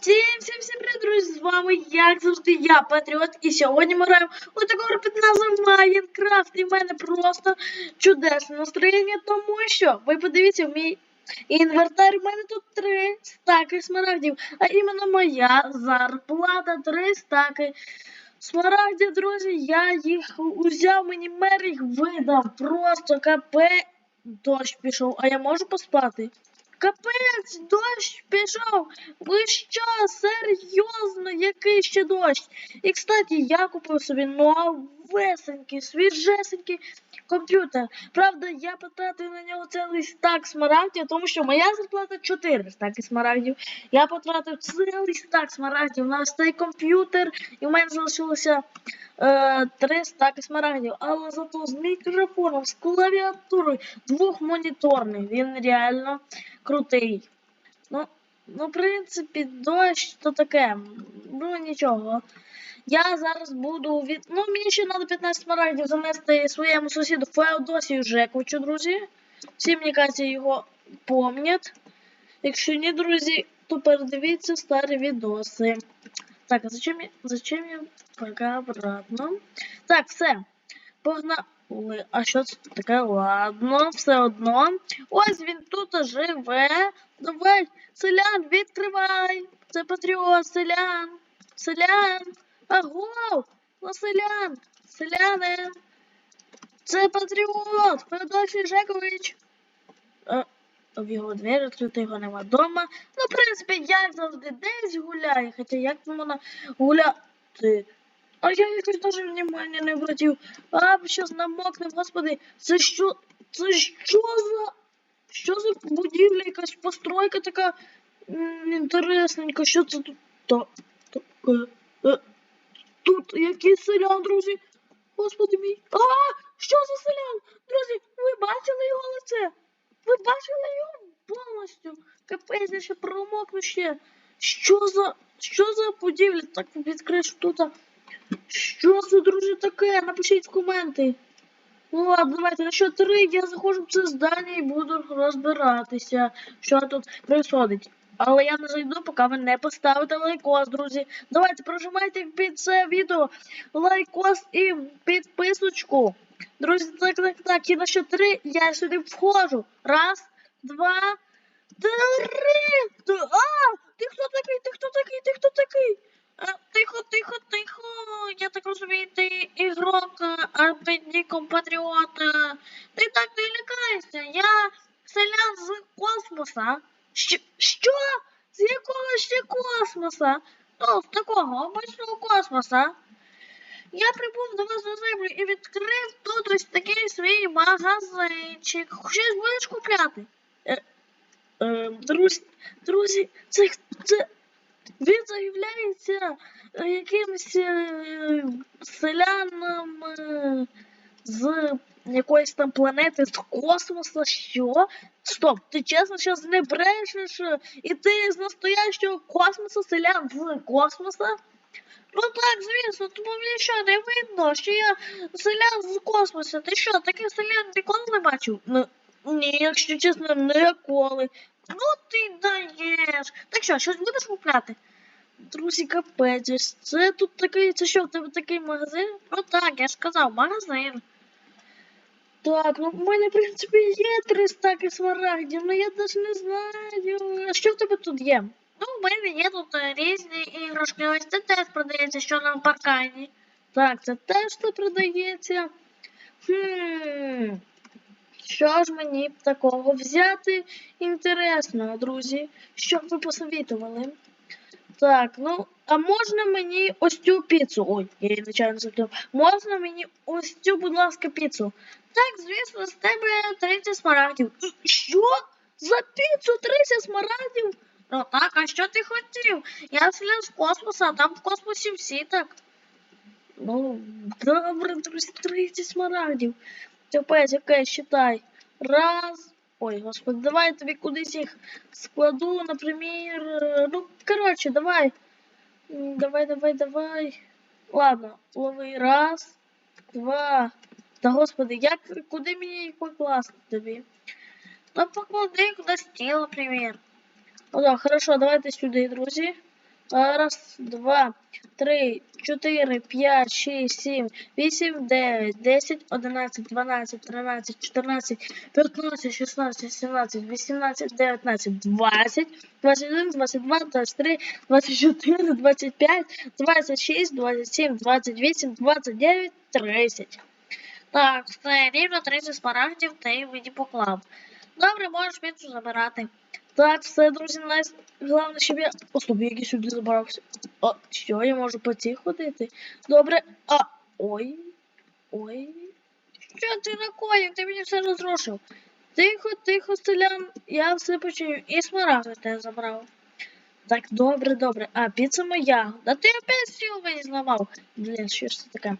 Всім, всім, всім привіт, друзі! З вами, як завжди, я, Патріот, і сьогодні ми граємо у таку гру під назвою Майнкрафт. І в мене просто чудесне настроєння, тому що, ви подивіться, в мій інвентар, в мене тут три стаки смарагдів, а іменно моя зарплата, три стаки смарагдів, друзі, я їх узяв, мені мер їх видав, просто капе, дощ пішов, а я можу поспати? Капець, дощ пішов. Ви що, серйозно, який ще дощ? І, кстати, я купив собі новесенький, свіжесенький комп'ютер. Правда, я потратив на нього цілий стак смарагдів, тому що моя зарплата 4 стаки смарагдів. Я потратив цілий стак смарагдів на цей комп'ютер, і в мене залишилося е, 3 стаки смарагдів. Але зато з мікрофоном, з клавіатурою, двохмоніторний. Він реально крутий. Ну, в принципі, дощ то таке. Ну нічого. Я зараз буду від. Ну, мені ще треба 15 смарагдів занести своєму сусіду Феодосію Жековичу, друзі. Всі, мені кажеться, його помнять. Якщо ні, друзі, то передивіться старі відоси. Так, а зачем я. Зачем я пока обратно? Так, все. Погнали. А що це таке? Ладно, все одно. Ось він тут живе. Давай, селян, відкривай. Це патріот, селян. Селян. Аго! Ну, селян. Селяни. Це патріот. Федосій Жекович. В його двері відкрити його нема вдома. Ну, в принципі, як завжди десь гуляє. Хоча як вона гуляти? А я якось даже внимання не обратив. А, щас намокнем, господи. Це що? Це що за. Що за будівля, якась постройка така інтересненька. Що це тут? Та, таке? Е, тут якийсь селян, друзі. Господи мій. А! Що за селян? Друзі, ви бачили його лице? Ви бачили його повністю? Капець, я ще промокну ще. Що за. Що за будівля? Так відкриш тут. Що це, друзі, таке? Напишіть в коменти. Ладно, давайте на що три я заходжу в це здання і буду розбиратися, що тут происходить. Але я не зайду, поки ви не поставите лайкос, друзі. Давайте прожимайте під це відео лайкос і підписочку. Друзі, так, так, так. І на що три я сюди входжу. Раз, два, три. А! Ти хто такий? Ти хто такий? Ти хто такий? Тихо, тихо, тихо. Я так розумію, ти ігрок а під ніком Патріота. Ти так не лякайся. Я селян з космоса. Що? Що? З якого ще космоса? Ну, з такого обичного космоса. Я прибув до вас на землю і відкрив тут ось такий свій магазинчик. Щось будеш купляти? Е, е, друзі, друзі, це, це він заявляється е, якимось е, селяном е, з якоїсь там планети з космоса. Що? Стоп, ти чесно зараз не брешеш? І ти з настоящого космосу, селян з космоса? Ну так, звісно, тому мені що не видно, що я селян з космосу. Ти що, таких селян ніколи не бачив? Ну, ні, якщо чесно, ніколи. Ну ти даєш. Так що, щось будеш купляти? Друзі, капець, це тут такий, це що, в тебе такий магазин? Ну так, я ж сказав, магазин. Так, ну в мене, в принципі, є три стаки смарагдів, але я навіть не знаю. А що в тебе тут є? Ну, в мене є тут е, різні іграшки, ось це теж продається, що на паркані. Так, це теж тут продається. Хм. Що ж мені б такого взяти? Інтересно, друзі, що б ви посовітували? Так, ну, а можна мені ось цю піцу? Ой, я звичайно закрив. Можна мені ось цю, будь ласка, піцу? Так, звісно, з тебе 30 смарагдів. Що? За піцу 30 смарагдів? Ну так, а що ти хотів? Я селян з космосу, а там в космосі всі так. Ну, добре, друзі, 30 смарагдів. Тепер, яке, считай. Раз. Ой, господи, давай я тобі кудись їх складу, например. е, Ну, коротше, давай. Давай, давай, давай. Ладно, лови. Раз, два. Та господи, як куди мені їх покласти тобі? Ну поклади кудись тіло, наприклад. Ну хорошо, давайте сюди, друзі. Раз, два, три, чотири, п'ять, шість, сім, вісім, дев'ять, десять, одинадцять, дванадцять, тринадцять, чотирнадцять, п'ятнадцять, шістнадцять, сімнадцять, вісімнадцять, дев'ятнадцять, двадцять, двадцять один, двадцять два, двадцять три, двадцять чотири, двадцять п'ять, двадцять шість, двадцять сім, двадцять вісім, двадцять дев'ять, тридцять. Так, все, рівно 30 смарагдів ти мені поклав. Добре, можеш піцу забирати. Так, все, друзі, нас головне, щоб я. О, стоп, сюди забрався. О, що, я можу по цій ходити? Добре. А. Ой. Ой. Що ти накоїв? Ти мені все розрушив. Тихо, тихо, селян, я все починю. І смарагди тебе забрав. Так, добре, добре. А, піца моя. Да ти опять стіл мені зламав. Блін, що ж це таке?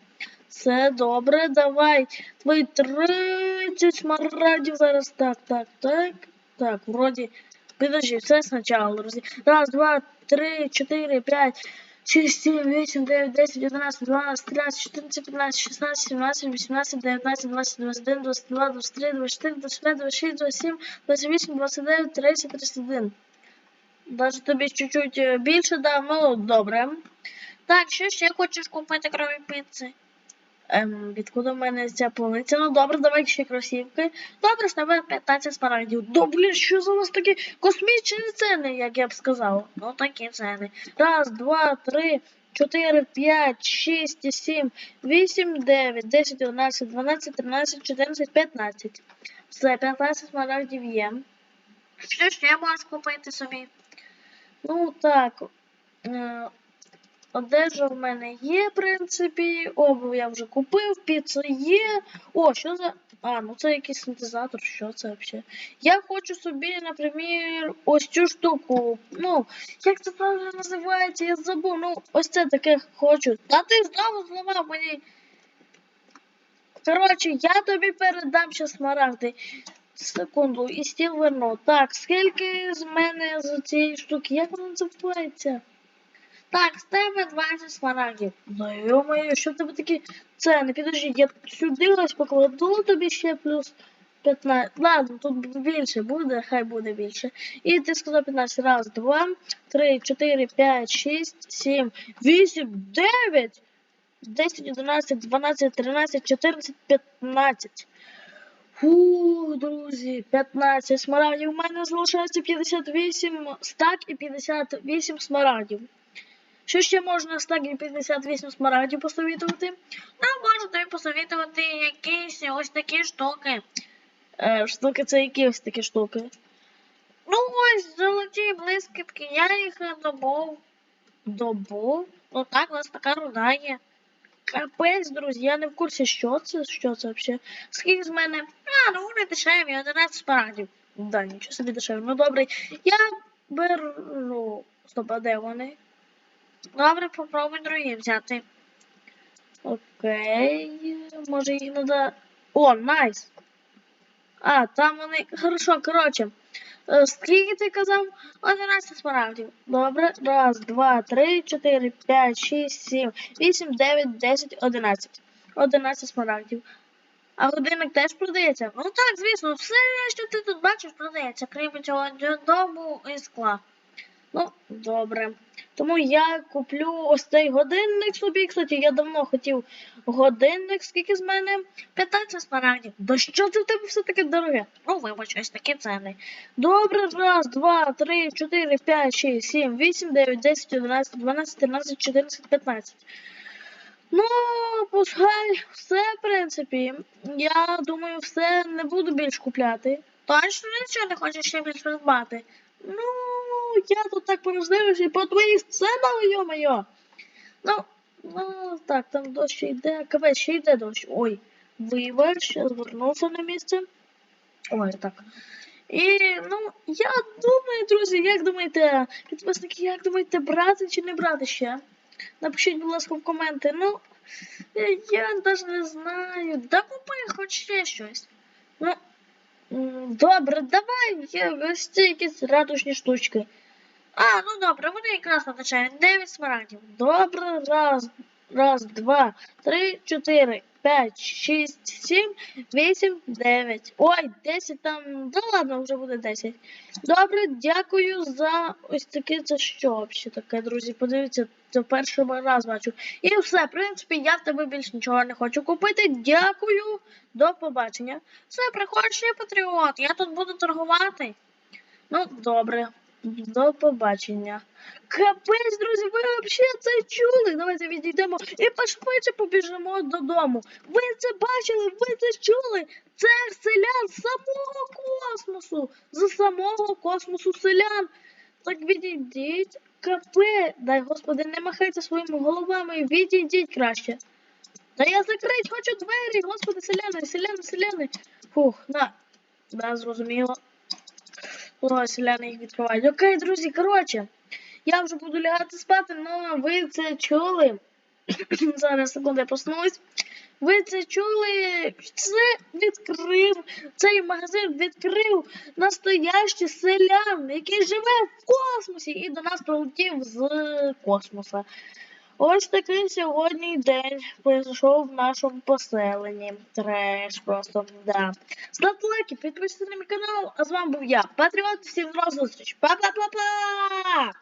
Все добре, давай. Твої 30 смарагдів зараз. Так, так, так. Так, вроді. Подожди, все спочатку, друзі. Раз, два, три, чотири, п'ять, шість, сім, вісім, дев'ять, десять, одинадцять, дванадцять, тринадцять, чотирнадцять, п'ятнадцять, шістнадцять, сімнадцять, вісімнадцять, дев'ятнадцять, двадцять, двадцять один, двадцять два, двадцять три, двадцять чотири, двадцять п'ять, двадцять шість, сім, двадцять вісім, двадцять дев'ять, тридцять, тридцять один. Даже тобі чуть-чуть е, більше дав, ну добре. Так, що ще хочеш купити, крім піци? Ем, відкуди в мене ця полиця? Ну добре, давай ще кросівки. Добре, з тебе 15 смарагдів. Да блін, що за у вас такі космічні ціни, як я б сказав. Ну такі ціни. Раз, два, три, чотири, п'ять, шість, сім, вісім, дев'ять, десять, одинадцять, дванадцять, тринадцять, чотирнадцять, п'ятнадцять. Все, 15 смарагдів є. Що ще можеш купити собі? Ну так. Е, Одежа в мене є, в принципі. Обув я вже купив, піца є. О, що за. А, ну це якийсь синтезатор, що це взагалі? Я хочу собі, наприклад, ось цю штуку. Ну, як це правильно називається, я забув. Ну, ось це таке хочу. Та ти знову зламав мені. Коротше, я тобі передам ще смарагди. Секунду, і стіл верну. Так, скільки з мене з цієї штуки? Як вона називається? Так, з тебе 20 смарагдів. Ну йо-моє, що тебе такі ціни? Підожди, я сюди ось покладу тобі ще плюс 15. Ладно, тут більше буде, хай буде більше. І ти сказав 15. Раз, два, три, чотири, п'ять, шість, сім, вісім, дев'ять, десять, одинадцять, дванадцять, тринадцять, чотирнадцять, п'ятнадцять. Фух, друзі, 15 смарагдів. У мене залишається 58 стак і 58 смарагдів. Що ще можна з так 58 смарагдів посовітувати? Ну, можу тобі посовітувати якісь ось такі штуки. Е, штуки це які ось такі штуки? Ну, ось золоті блискітки, я їх добув. Добув? Ну так, у нас така руда є. Капець, друзі, я не в курсі, що це, що це взагалі. Скільки з мене? А, ну вони дешеві, 11 смарагдів. Да, нічого собі дешеві. Ну добре, я беру. Стоп, а де вони? Добре, попробуй другі взяти. Окей. Може їх надо. О, найс. А, там вони. Хорошо, коротше. Е, Скільки ти казав? 11 смарагдів. Добре. Раз, два, три, чотири, п'ять, шість, сім, вісім, дев'ять, десять, одинадцять. Одинадцять смарагдів. А годинник теж продається? Ну так, звісно, все, що ти тут бачиш, продається, крім цього дому і скла. Ну, добре. Тому я куплю ось цей годинник собі. Кстати, я давно хотів годинник. Скільки з мене? 15 смарагдів. Да що це в тебе все таке дороге? Ну, вибач, ось такі ціни. Добре, раз, два, три, чотири, п'ять, шість, сім, вісім, дев'ять, десять, одинадцять, дванадцять, тринадцять, чотирнадцять, п'ятнадцять. Ну, пускай все, в принципі. Я думаю, все не буду більш купляти. Точно нічого не хочеш ще більш придбати? Ну, я тут так порождився і по твоїх ценах, йо-моє. Ну, ну, так, там дощ йде, капець, ще йде дощ. Ой, вибач, я звернувся на місце. Ой, так. І, ну, я думаю, друзі, як думаєте, підписники, як думаєте, брати чи не брати ще? Напишіть, будь ласка, в коменти. Ну, я, я навіть не знаю. Да купи хоч ще щось. Ну, добре, давай ці якісь радужні штучки. А, ну добре, вони якраз означають 9 смарагдів. Добре, раз, Раз, два, три, чотири, п'ять, шість, сім, вісім, дев'ять. Ой, десять там. Да ладно, вже буде десять. Добре, дякую за ось таке. Це що взагалі таке, друзі? Подивіться, це перший раз бачу. І все, в принципі, я в тебе більше нічого не хочу купити. Дякую, до побачення. Все, приходь ще патріот, я тут буду торгувати. Ну, добре. До побачення. Капець, друзі, ви взагалі це чули? Давайте відійдемо і пошвидше побіжимо додому. Ви це бачили, ви це чули? Це селян з самого космосу. З самого космосу селян. Так відійдіть. Капе, дай господи, не махайте своїми головами, відійдіть краще. Та я закрить хочу двері, господи, селяни, селяни, селяни. Фух, на. Да, зрозуміло. О, селяни їх відкривають. Окей, друзі, коротше. Я вже буду лягати спати, але ви це чули. Зараз секунду, я проснусь. Ви це чули? Це відкрив. Цей магазин відкрив настоящий селян, який живе в космосі і до нас прилетів з космоса. Ось такий сьогодні день пройшов в нашому поселенні. Треш просто, да. Ставте лайки, підписуйтесь на мій канал, а з вами був я, Патріот, всім до зустріч. Па-па-па-па!